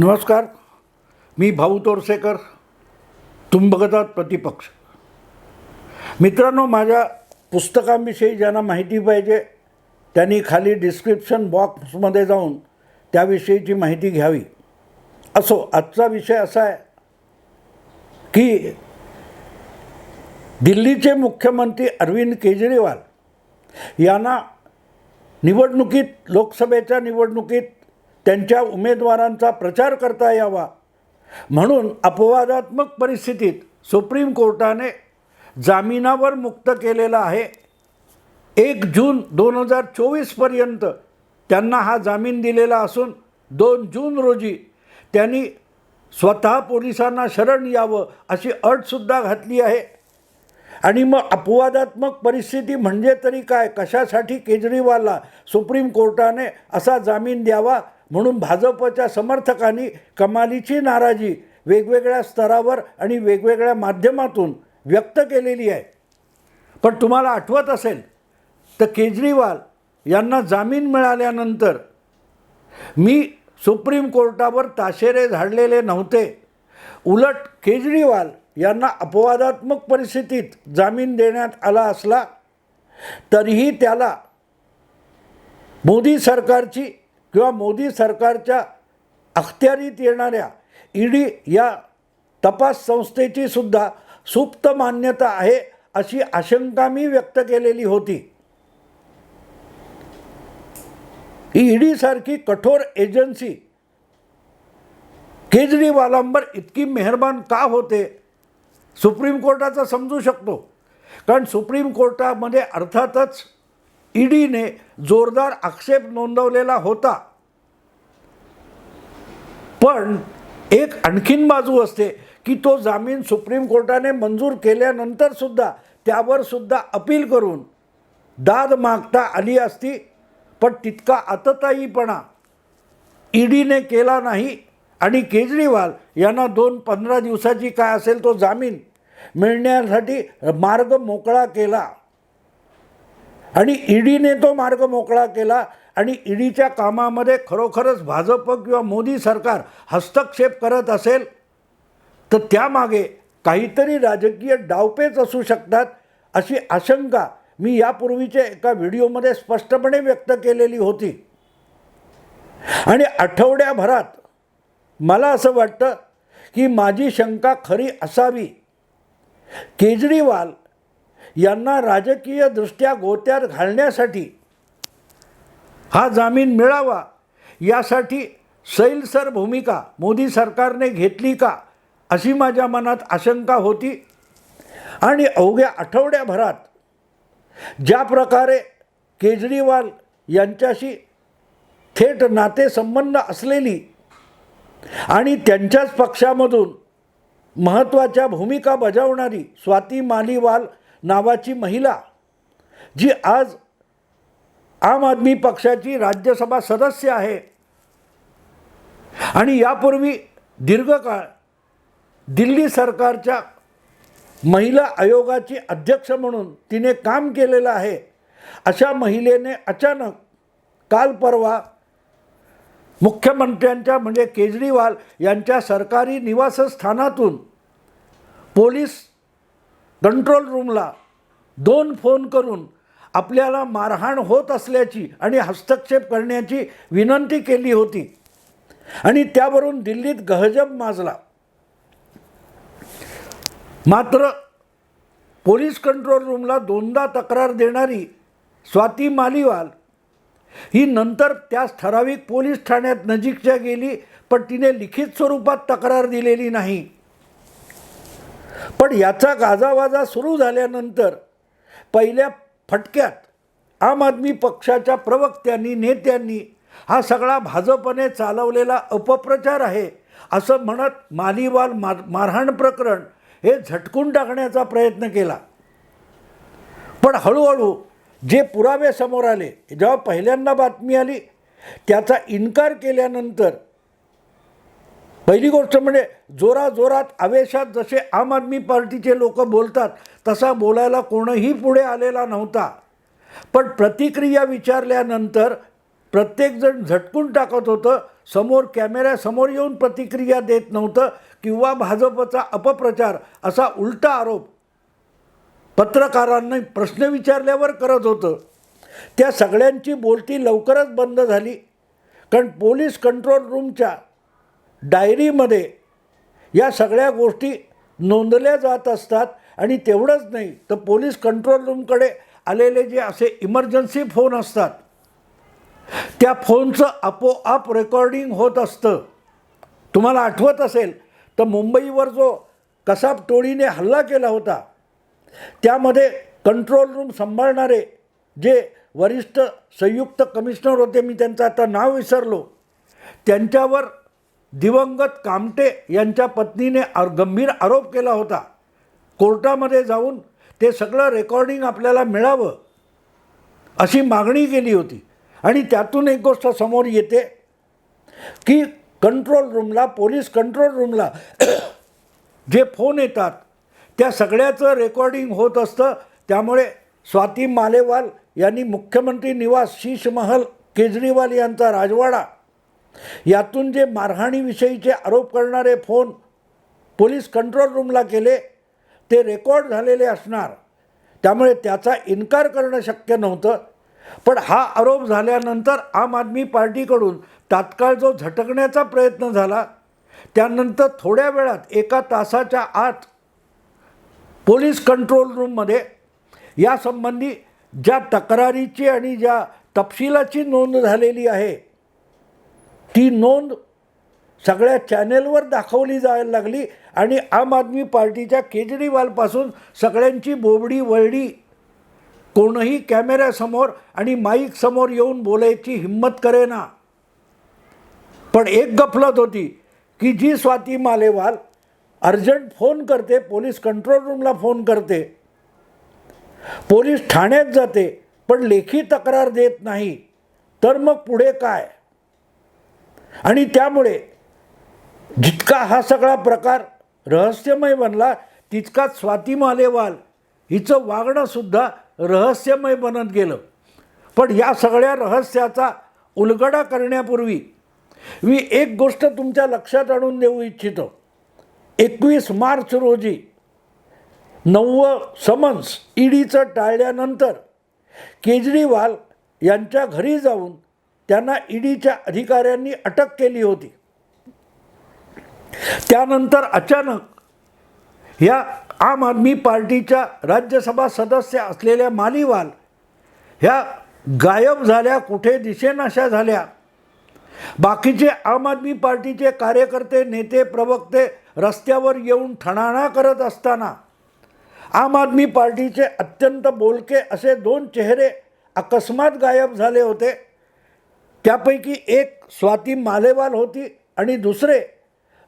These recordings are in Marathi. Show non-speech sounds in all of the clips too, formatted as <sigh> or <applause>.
नमस्कार. मी भाऊ तोरसेकर. तुम बघत आहात प्रतिपक्ष. मित्रांनो माझ्या पुस्तकांविषयी ज्यांना माहिती पाहिजे त्यांनी खाली डिस्क्रिप्शन बॉक्समध्ये जाऊन त्याविषयीची माहिती घ्यावी. असो आजचा विषय असा आहे की दिल्लीचे मुख्यमंत्री अरविंद केजरीवाल यांना निवडणुकीत लोकसभेच्या निवडणुकीत त्यांच्या उमेदवारांचा प्रचार करता यावा. म्हणून अपवादात्मक परिस्थितीत सुप्रीम कोर्टाने जामिनावर मुक्त केलेला आहे. एक जून दोन हजार चोवीसपर्यंत त्यांना हा जामीन दिलेला असून दोन जून रोजी त्यांनी स्वतः पोलिसांना शरण यावं अशी अटसुद्धा घातली आहे. आणि मग अपवादात्मक परिस्थिती म्हणजे तरी काय? कशासाठी केजरीवालला सुप्रीम कोर्टाने असा जामीन द्यावा? म्हणून भाजपच्या समर्थकांनी कमालीची नाराजी वेगवेगळ्या स्तरावर आणि वेगवेगळ्या माध्यमातून व्यक्त केलेली आहे. पण तुम्हाला आठवत असेल तर केजरीवाल यांना जामीन मिळाल्यानंतर मी सुप्रीम कोर्टावर ताशेरे झाडलेले नव्हते. उलट केजरीवाल यांना अपवादात्मक परिस्थितीत जामीन देण्यात आला असला तरीही त्याला मोदी सरकारची किंवा मोदी सरकारच्या अखत्यारीत येणाऱ्या ईडी या तपास संस्थेची सुद्धा सुप्त मान्यता आहे अशी आशंका मी व्यक्त केलेली होती. ईडी सारखी कठोर एजन्सी केजरीवालांवर इतकी मेहरबान का होते? सुप्रीम कोर्टाचं समजू शकतो. कारण सुप्रीम कोर्टामध्ये अर्थातच ईडीने जोरदार आक्षेप नोंदवलेला होता. पण एक आणखीन बाजू असते की तो जामीन सुप्रीम कोर्टाने मंजूर केल्यानंतर सुद्धा त्यावर सुद्धा अपील करून दाद मागता आली असती पण तितका आततायीपणा ईडीने केला नाही आणि केजरीवाल यांना दोन पंधरा दिवसाची काय असेल तो जामीन मिळण्यासाठी मार्ग मोकळा केला. आणि ईडीने तो मार्ग मोकळा केला आणि ईडीच्या कामामध्ये खरोखरच भाजप किंवा मोदी सरकार हस्तक्षेप करत असेल तर त्यामागे काहीतरी राजकीय डावपेच असू शकतात अशी आशंका मी यापूर्वीच्या एका व्हिडिओमध्ये स्पष्टपणे व्यक्त केलेली होती. आणि आठवड्याभरात मला असं वाटतं की माझी शंका खरी असावी. केजरीवाल यांना राजकीयदृष्ट्या गोत्यात घालण्यासाठी हा जामीन मिळावा यासाठी सैलसर भूमिका मोदी सरकारने घेतली का अशी माझ्या मनात आशंका होती. आणि अवघ्या आठवड्याभरात ज्या प्रकारे केजरीवाल यांच्याशी थेट नातेसंबंध असलेली आणि त्यांच्याच पक्षामधून महत्त्वाच्या भूमिका बजावणारी स्वाती मालीवाल नावाची महिला जी आज आम आदमी पक्षाची राज्यसभा सदस्य आहे. आणि यापूर्वी दीर्घकाळ दिल्ली सरकारच्या महिला आयोगाची अध्यक्ष म्हणून तिने काम केलेलं आहे अशा महिलेने अचानक काल परवा मुख्यमंत्र्यांच्या म्हणजे केजरीवाल यांच्या सरकारी निवासस्थानातून पोलीस कंट्रोल रूमला दोन फोन करून आपल्याला मारहाण होत असल्याची आणि हस्तक्षेप करण्याची विनंती केली होती. आणि त्यावरून दिल्लीत गहजब माजला. मात्र पोलीस कंट्रोल रूमला दोनदा तक्रार देणारी स्वाती मालीवाल ही नंतर त्याच ठराविक पोलीस ठाण्यात नजीकच्या गेली पण तिने लिखित स्वरूपात तक्रार दिलेली नाही. पण याचा गाजावाजा सुरू झाल्यानंतर पहिल्या फटक्यात आम आदमी पक्षाच्या प्रवक्त्यांनी नेत्यांनी हा सगळा भाजपने चालवलेला अपप्रचार आहे असं म्हणत मालीवाल मार मारहाण प्रकरण हे झटकून टाकण्याचा प्रयत्न केला. पण हळूहळू जे पुरावे समोर आले जेव्हा पहिल्यांदा बातमी आली त्याचा इन्कार केल्यानंतर पहिली गोष्ट म्हणजे जोराजोरात आवेशात जसे आम आदमी पार्टीचे लोक बोलतात तसा बोलायला कोणही पुढे आलेला नव्हता. पण प्रतिक्रिया विचारल्यानंतर प्रत्येकजण झटकून टाकत होतं समोर कॅमेऱ्यासमोर येऊन प्रतिक्रिया देत नव्हतं किंवा भाजपचा अपप्रचार असा उलटा आरोप पत्रकारांनी प्रश्न विचारल्यावर करत होतं. त्या सगळ्यांची बोलती लवकरच बंद झाली कारण पोलीस कंट्रोल रूमच्या डायरीमध्ये या सगळ्या गोष्टी नोंदल्या जात असतात आणि तेवढंच नाही तर पोलीस कंट्रोल रूमकडे आलेले जे असे इमर्जन्सी फोन असतात त्या फोनचं आपोआप रेकॉर्डिंग होत असतं. तुम्हाला आठवत असेल तर मुंबईवर जो कसाब टोळीने हल्ला केला होता त्यामध्ये कंट्रोल रूम सांभाळणारे जे वरिष्ठ संयुक्त कमिशनर होते मी त्यांचं आता नाव विसरलो त्यांच्यावर दिवंगत कामटे यांच्या पत्नीने आर गंभीर आरोप केला होता. कोर्टामध्ये जाऊन ते सगळं रेकॉर्डिंग आपल्याला मिळावं अशी मागणी केली होती. आणि त्यातून एक गोष्ट समोर येते की कंट्रोल रूमला पोलीस कंट्रोल रूमला जे फोन येतात त्या सगळ्याचं रेकॉर्डिंग होत असतं. त्यामुळे स्वाती मालेवाल यांनी मुख्यमंत्री निवास शीशमहल केजरीवाल यांचा राजवाडा यातून जे मारहाणीविषयीचे आरोप करणारे फोन पोलीस कंट्रोल रूमला केले ते रेकॉर्ड झालेले असणार. त्यामुळे त्याचा इन्कार करणं शक्य नव्हतं. पण हा आरोप झाल्यानंतर आम आदमी पार्टीकडून तात्काळ जो झटकण्याचा प्रयत्न झाला त्यानंतर थोड्या वेळात एका तासाच्या आत पोलीस कंट्रोल रूममध्ये यासंबंधी ज्या तक्रारीची आणि ज्या तपशिलाची नोंद झालेली आहे ती नोंद सगळ्या चॅनेलवर दाखवली जायला लागली आणि आम आदमी पार्टीच्या केजरीवालपासून सगळ्यांची बोबडी वळली कोणही कॅमेऱ्यासमोर आणि माईकसमोर येऊन बोलायची हिंमत करेना. पण एक गफलत होती की जी स्वाती मालेवाल अर्जंट फोन करते पोलीस कंट्रोल रूमला फोन करते. पोलीस ठाण्यात जाते पण लेखी तक्रार देत नाही. तर मग पुढे काय? आणि त्यामुळे जितका हा सगळा प्रकार रहस्यमय बनला तितकाच स्वाती मालेवाल हिचं वागणंसुद्धा रहस्यमय बनत गेलं. पण या सगळ्या रहस्याचा उलगडा करण्यापूर्वी मी एक गोष्ट तुमच्या लक्षात आणून देऊ इच्छितो. एकवीस मार्च रोजी नववं समन्स ईडीचं टाळल्यानंतर केजरीवाल यांच्या घरी जाऊन त्यांना ईडीच्या अधिकाऱ्यांनी अटक केली होती. त्यानंतर अचानक ह्या आम आदमी पार्टीच्या राज्यसभा सदस्य असलेल्या मालीवाल ह्या गायब झाल्या कुठे दिसेनाशा झाल्या. बाकीचे आम आदमी पार्टीचे कार्यकर्ते नेते प्रवक्ते रस्त्यावर येऊन ठणाणा करत असताना आम आदमी पार्टीचे अत्यंत बोलके असे दोन चेहरे अकस्मात गायब झाले होते. त्यापैकी एक स्वाती मालेवाल होती आणि दुसरे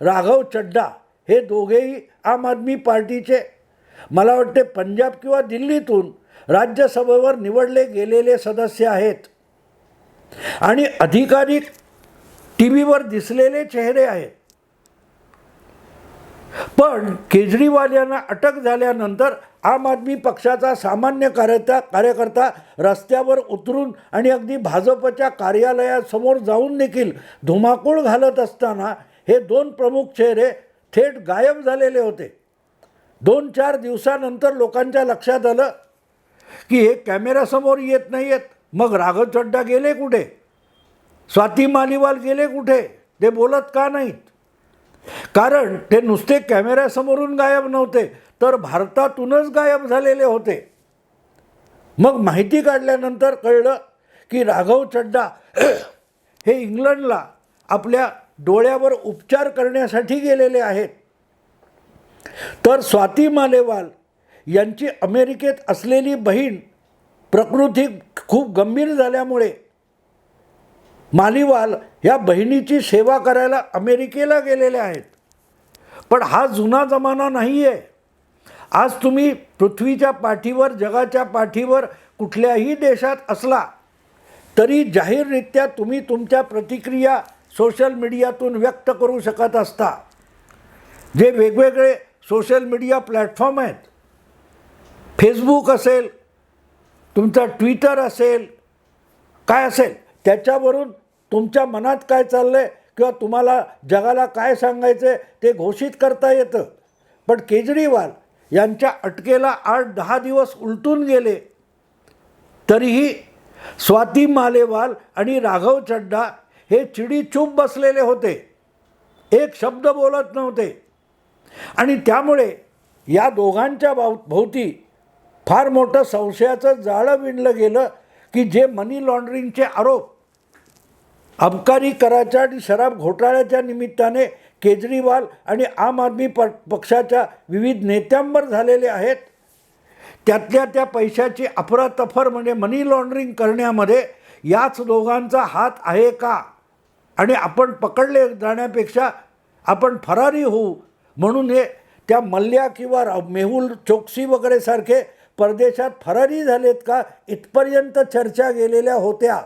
राघव चड्डा. हे दोघेही आम आदमी पार्टीचे. मला वाटते पंजाब किंवा दिल्लीतून राज्यसभेवर निवडले गेलेले सदस्य आहेत. आणि अधिकाधिक टी व्हीवर दिसलेले चेहरे आहेत. पण केजरीवाल यांना अटक झाल्यानंतर आम आदमी पक्षाचा सामान्य कार्यता कार्यकर्ता रस्त्यावर उतरून आणि अगदी भाजपच्या कार्यालयासमोर जाऊन देखील धुमाकूळ घालत असताना हे दोन प्रमुख चेहरे थेट गायब झालेले होते. दोन चार दिवसानंतर लोकांच्या लक्षात आलं की हे कॅमेऱ्यासमोर येत नाही आहेत मग राघव चड्डा गेले कुठे? स्वाती मालिवाल गेले कुठे? ते बोलत का नाहीत? कारण ते नुसते कॅमेऱ्यासमोरून गायब नव्हते. तर भारतातूनच गायब झालेले होते. मग माहिती काढल्यानंतर कळलं की राघव चड्डा <clears throat> हे इंग्लंडला आपल्या डोळ्यावर उपचार करण्यासाठी गेलेले आहेत. तर स्वाती मालेवाल यांची अमेरिकेत असलेली बहीण प्रकृती खूप गंभीर झाल्यामुळे मालिवाल या बहिणीची सेवा करायला अमेरिकेला गेलेले आहेत. पण हा जुना जमाना नाही आहे आज तुम्ही पृथ्वीच्या पाठीवर जगाच्या पाठीवर कुठल्याही देशात असला तरी जाहीररित्या तुम्ही तुमच्या प्रतिक्रिया सोशल मीडियातून व्यक्त करू शकत असता. जे वेगवेगळे सोशल मीडिया प्लॅटफॉर्म आहेत फेसबुक असेल तुमचा ट्विटर असेल काय असेल त्याच्यावरून तुमच्या मनात काय चाललं आहे किंवा तुम्हाला जगाला काय सांगायचं आहे ते घोषित करता येतं. पण केजरीवाल यांच्या अटकेला आठ दहा दिवस उलटून गेले. तरीही स्वाती मालेवाल आणि राघव चड्डा हे चिडी चूप बसलेले होते. एक शब्द बोलत नव्हते. आणि त्यामुळे या दोघांच्या भाव भोवती फार मोठं संशयाचं जाळं विणलं गेलं की जे मनी लॉन्ड्रिंगचे आरोप अबकारी कराच्या आणि शराब घोटाळ्याच्या निमित्ताने केजरीवाल आणि आम आदमी प पक्षाच्या विविध नेत्यांवर झालेले आहेत. त्यातल्या त्या पैशाची अफरातफर म्हणजे मनी लॉन्ड्रिंग करण्यामध्ये याच दोघांचा हात आहे का? आणि आपण पकडले जाण्यापेक्षा आपण फरारी होऊ म्हणून हे त्या मल्ल्या किंवा मेहुल चोक्सी वगैरे सारखे परदेशात फरारी झालेत का? इथपर्यंत चर्चा गेलेल्या होत्या.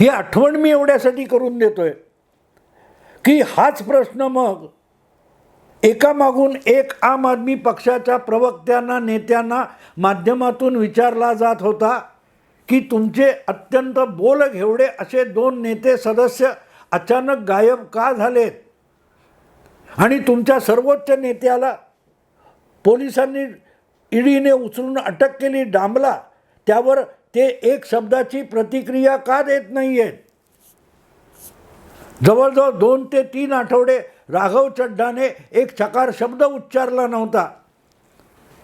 ही आठवण मी एवढ्यासाठी करून देतोय की हाच प्रश्न मग एकामागून एक आम आदमी पक्षाच्या प्रवक्त्यांना नेत्यांना माध्यमातून विचारला जात होता की तुमचे अत्यंत बोल घेवडे असे दोन नेते सदस्य अचानक गायब का झालेत? आणि तुमच्या सर्वोच्च नेत्याला पोलिसांनी ईडीने उचलून अटक केली डांबला त्यावर ते एक शब्दाची प्रतिक्रिया का देत नाही आहेत जवळजवळ दोन ते तीन आठवडे राघव चड्ढाने एक चकार शब्द उच्चारला नव्हता.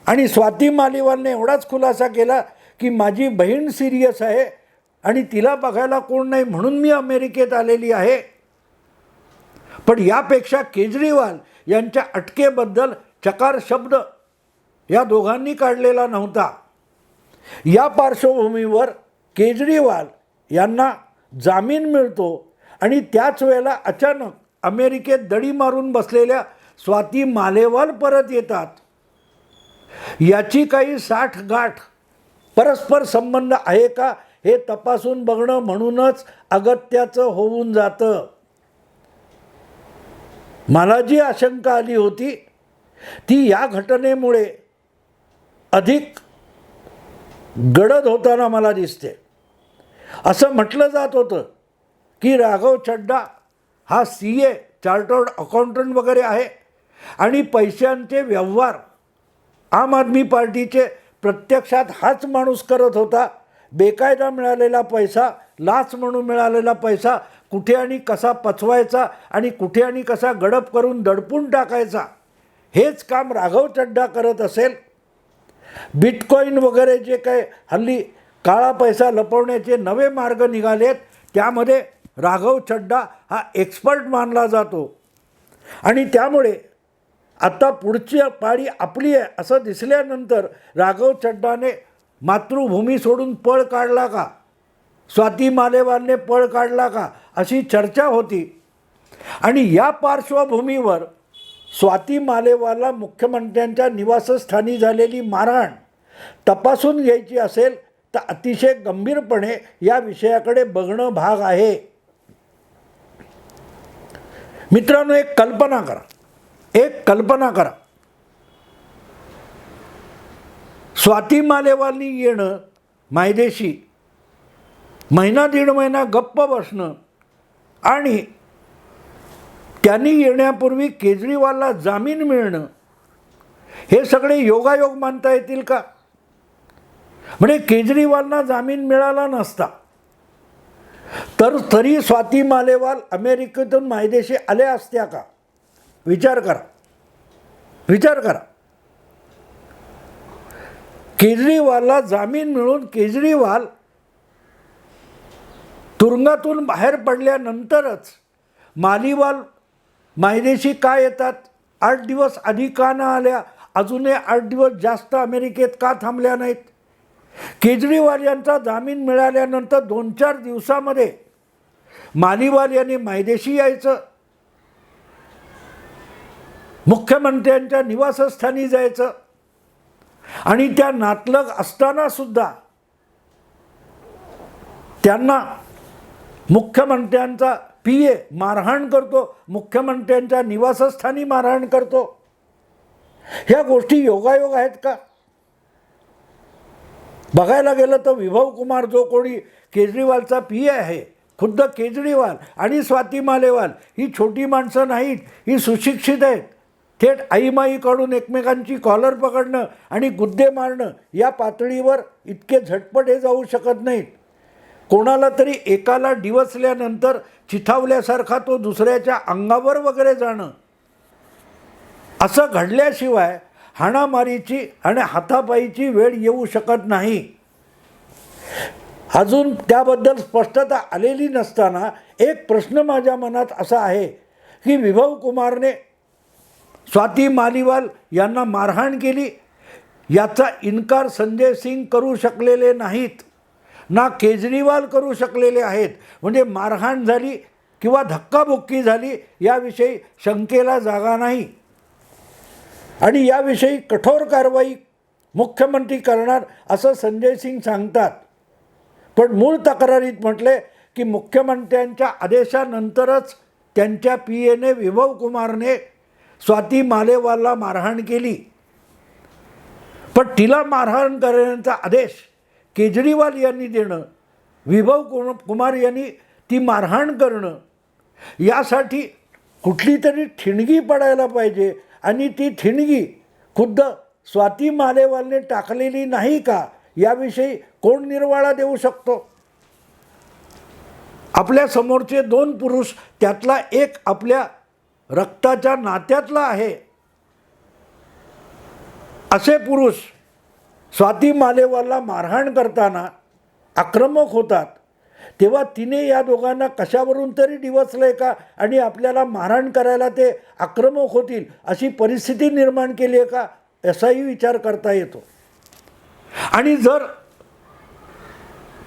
आणि स्वाती मालिवालने एवढाच खुलासा केला की माझी बहीण सिरियस आहे आणि तिला बघायला कोण नाही म्हणून मी अमेरिकेत आलेली आहे. पण यापेक्षा केजरीवाल यांच्या अटकेबद्दल चकार शब्द या दोघांनी काढलेला नव्हता. या पार्श्वभूमीवर केजरीवाल यांना जामीन मिळतो आणि त्याच वेळेला अचानक अमेरिकेत दडी मारून बसलेल्या स्वाती मालेवाल परत येतात. याची काही साठ गाठ परस्पर संबंध आहे का हे तपासून बघणं म्हणूनच अगत्याचं होऊन जातं. मला जी आशंका आली होती. ती या घटनेमुळे अधिक गडद होताना मला दिसते. असं म्हटलं जात होतं की राघव चड्डा हा सी ए चार्टर्ड अकाउंटंट वगैरे आहे आणि पैशांचे व्यवहार आम आदमी पार्टीचे प्रत्यक्षात हाच माणूस करत होता. बेकायदा मिळालेला पैसा लाच म्हणून मिळालेला पैसा कुठे आणि कसा पचवायचा आणि कुठे आणि कसा गडप करून दडपून टाकायचा हेच काम राघव चड्डा करत असेल. बिटकॉईन वगैरे जे काही हल्ली काळा पैसा लपवण्याचे नवे मार्ग निघालेत त्यामध्ये राघव चड्डा हा एक्सपर्ट मानला जातो. आणि त्यामुळे आता पुढची पाळी आपली आहे असं दिसल्यानंतर राघव चड्डाने मातृभूमी सोडून पळ काढला का? स्वाती मालेवालने पळ काढला का? अशी चर्चा होती. आणि या पार्श्वभूमीवर स्वाती मालेवाला मुख्यमंत्र्यांच्या निवासस्थानी झालेली मारहाण तपासून घ्यायची असेल तर अतिशय गंभीरपणे या विषयाकडे बघणं भाग आहे. मित्रांनो एक कल्पना करा. एक कल्पना करा. स्वाती मालेवाली येणं मायदेशी. महिना दीड महिना गप्प बसणं आणि त्यांनी येण्यापूर्वी केजरीवालला जामीन मिळणं. हे सगळे योगायोग मानता येतील का? म्हणजे केजरीवालना जामीन मिळाला नसता. तर तरी स्वाती मालेवाल अमेरिकेतून मायदेशी आल्या असत्या का? विचार करा. विचार करा. केजरीवालला जामीन मिळून केजरीवाल तुरुंगातून बाहेर पडल्यानंतरच मालीवाल मायदेशी का येतात? आठ दिवस आधी का न आल्या? अजूनही आठ दिवस जास्त अमेरिकेत का थांबल्या नाहीत? केजरीवाल यांचा जामीन मिळाल्यानंतर दोन चार दिवसामध्ये मालिवाल यांनी मायदेशी यायचं. मुख्यमंत्र्यांच्या निवासस्थानी जायचं. आणि त्या नातलग असताना सुद्धा त्यांना मुख्यमंत्र्यांचा पी ए मारहाण करतो मुख्यमंत्र्यांच्या निवासस्थानी मारहाण करतो. ह्या गोष्टी योगायोग आहेत का? बघायला गेलं तर विभव कुमार जो कोणी केजरीवालचा पी ए आहे खुद्द केजरीवाल आणि स्वाती मालेवाल ही छोटी माणसं नाहीत ही सुशिक्षित आहेत. थेट आईमाईकडून एकमेकांची कॉलर पकडणं आणि गुद्दे मारणं या पातळीवर इतके झटपट हे जाऊ शकत नाहीत. कोणाला तरी एकाला डिवसल्यानंतर चिथावल्यासारखा तो दुसऱ्याच्या अंगावर वगैरे जाणं. असं घडल्याशिवाय हाणामारीची आणि हातापायीची वेळ येऊ शकत नाही. अजून त्याबद्दल स्पष्टता आलेली नसताना एक प्रश्न माझ्या मनात असा आहे की विभव कुमारने स्वाती मालिवाल यांना मारहाण केली याचा इन्कार संजय सिंग करू शकलेले नाहीत. ना केजरीवाल करू शकलेले आहेत. म्हणजे मारहाण झाली किंवा धक्काबुक्की झाली याविषयी शंकेला जागा नाही. आणि याविषयी कठोर कारवाई मुख्यमंत्री करणार असं संजय सिंग सांगतात. पण मूळ तक्रारीत म्हटले की मुख्यमंत्र्यांच्या आदेशानंतरच त्यांच्या पी एने विभव कुमारने स्वाती मालेवालला मारहाण केली. पण तिला मारहाण करण्याचा आदेश केजरीवाल यांनी देणं विभव कुम कुमार यांनी ती मारहाण करणं यासाठी कुठली तरी ठिणगी पडायला पाहिजे आणि ती ठिणगी खुद्द स्वाती मालेवालने टाकलेली नाही का याविषयी कोण निर्वाळा देऊ शकतो? आपल्या समोरचे दोन पुरुष त्यातला एक आपल्या रक्ताच्या नात्यातला आहे. असे पुरुष स्वाती मालेवाला मारहाण करताना आक्रमक होतात. तेव्हा तिने या दोघांना कशावरून तरी डिवचलंय का आणि आपल्याला मारहाण करायला ते आक्रमक होतील अशी परिस्थिती निर्माण केली आहे का असाही विचार करता येतो. आणि जर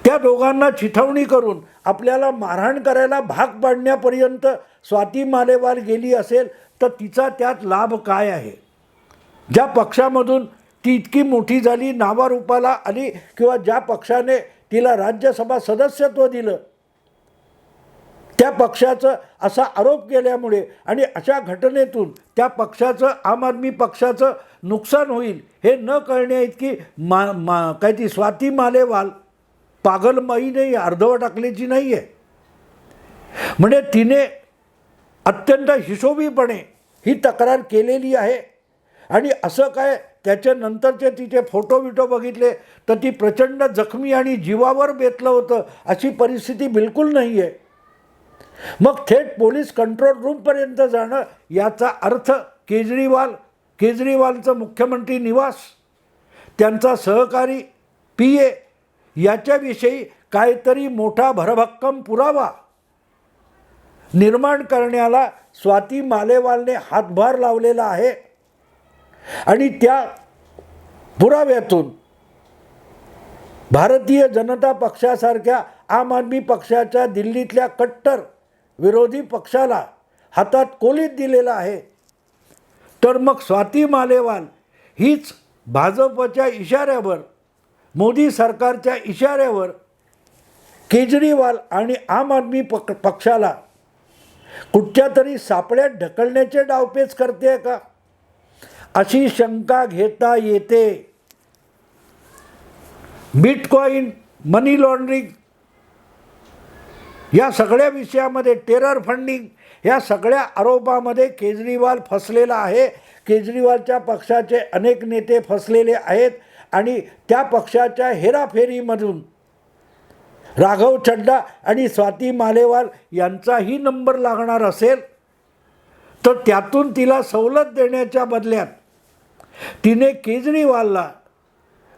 त्या दोघांना चिथावणी करून आपल्याला मारहाण करायला भाग पाडण्यापर्यंत स्वाती मालेवाल गेली असेल तर तिचा त्यात लाभ काय आहे? ज्या पक्षामधून ती इतकी मोठी झाली नावारूपाला आली किंवा ज्या पक्षाने तिला राज्यसभा सदस्यत्व दिलं त्या पक्षाचं असा आरोप केल्यामुळे आणि अशा घटनेतून त्या पक्षाचं आम आदमी पक्षाचं नुकसान होईल हे न कळण्या इतकी मा मा काय ती स्वाती मालेवाल पागलमाई नाही अर्धवट टाकल्याची नाही आहे म्हणजे तिने अत्यंत हिशोबीपणे ही तक्रार केलेली आहे. आणि असं काय त्याच्यानंतरचे तिचे फोटो बिटो बघितले तर ती प्रचंड जखमी आणि जीवावर बेतलं होतं अशी परिस्थिती बिलकुल नाही आहे मग थेट पोलीस कंट्रोल रूमपर्यंत जाणं याचा अर्थ केजरीवाल केजरीवालचं मुख्यमंत्री निवास त्यांचा सहकारी पी ए याच्याविषयी काहीतरी मोठा भरभक्कम पुरावा निर्माण करण्याला स्वाती मालेवालने हातभार लावलेला आहे. आणि त्या पुराव्यातून भारतीय जनता पक्षासारख्या आम आदमी पक्षाच्या दिल्लीतल्या कट्टर विरोधी पक्षाला हातात कोलीत दिलेला आहे. तर मग स्वाती मालेवाल हीच भाजपच्या इशाऱ्यावर मोदी सरकारच्या इशाऱ्यावर केजरीवाल आणि आम आदमी पक पक्षाला कुठच्या तरी सापड्यात ढकलण्याचे डावपेच करते का? अशी शंका घेता येते. बिटकॉईन मनी लॉन्ड्रिंग या सगळ्या विषयामध्ये टेरर फंडिंग या सगळ्या आरोपामध्ये केजरीवाल फसलेला आहे. केजरीवालच्या पक्षाचे अनेक नेते फसलेले आहेत आणि त्या पक्षाच्या हेराफेरीमधून राघव चड्डा आणि स्वाती मालेवाल यांचाही नंबर लागणार असेल तर त्यातून तिला सवलत देण्याच्या बदल्यात तिने केजरीवालला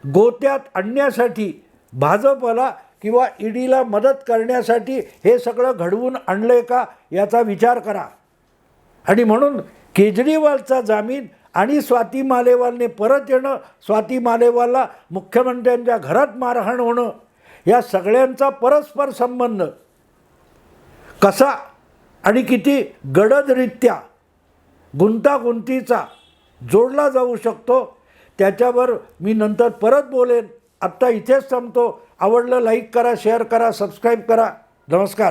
गोत्यात आणण्यासाठी भाजपला किंवा ईडीला मदत करण्यासाठी हे सगळं घडवून आणलं आहे का याचा विचार करा. आणि म्हणून केजरीवालचा जामीन आणि स्वाती मालेवालने परत येणं स्वाती मालेवालला मुख्यमंत्र्यांच्या घरात मारहाण होणं या सगळ्यांचा परस्पर संबंध कसा आणि किती गडदरित्या गुंतागुंतीचा जोडला जाऊ शकतो. त्याच्यावर मी नंतर परत बोलेन. आत्ता इथेच थांबतो. आवडलं लाईक करा शेअर करा सबस्क्राईब करा. नमस्कार.